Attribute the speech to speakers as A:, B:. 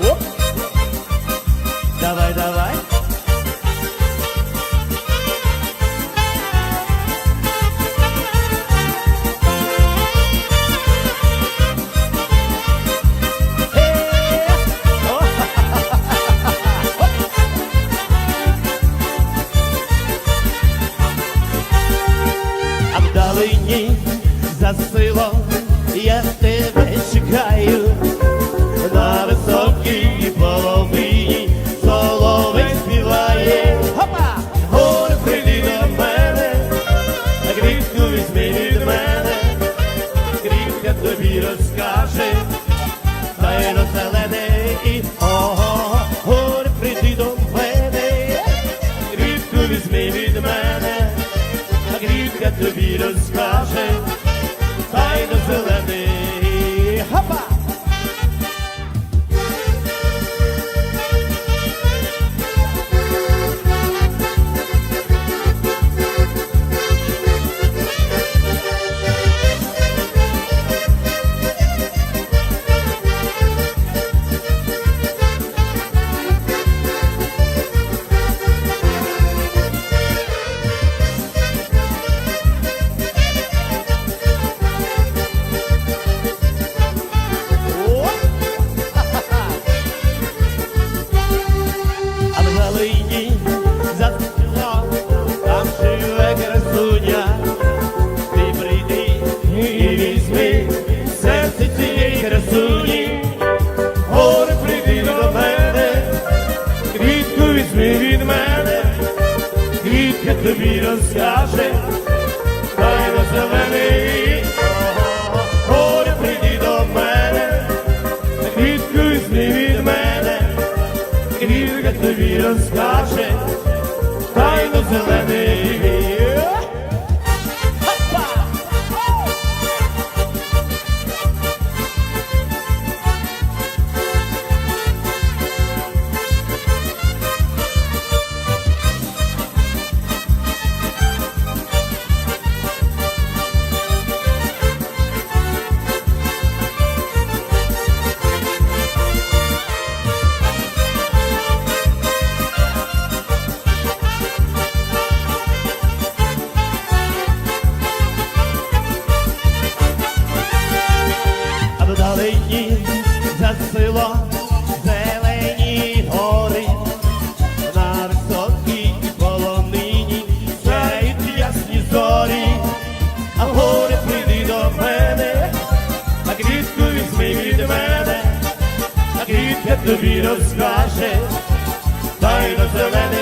A: Оп. Давай, давай. the sky. я тобі розкаже, тайно зелений, горе прийди до мене, квітку зни від мене, квітка тобі розкаже, тайно зелений. Квітка тобі розкаже, тайно зелений.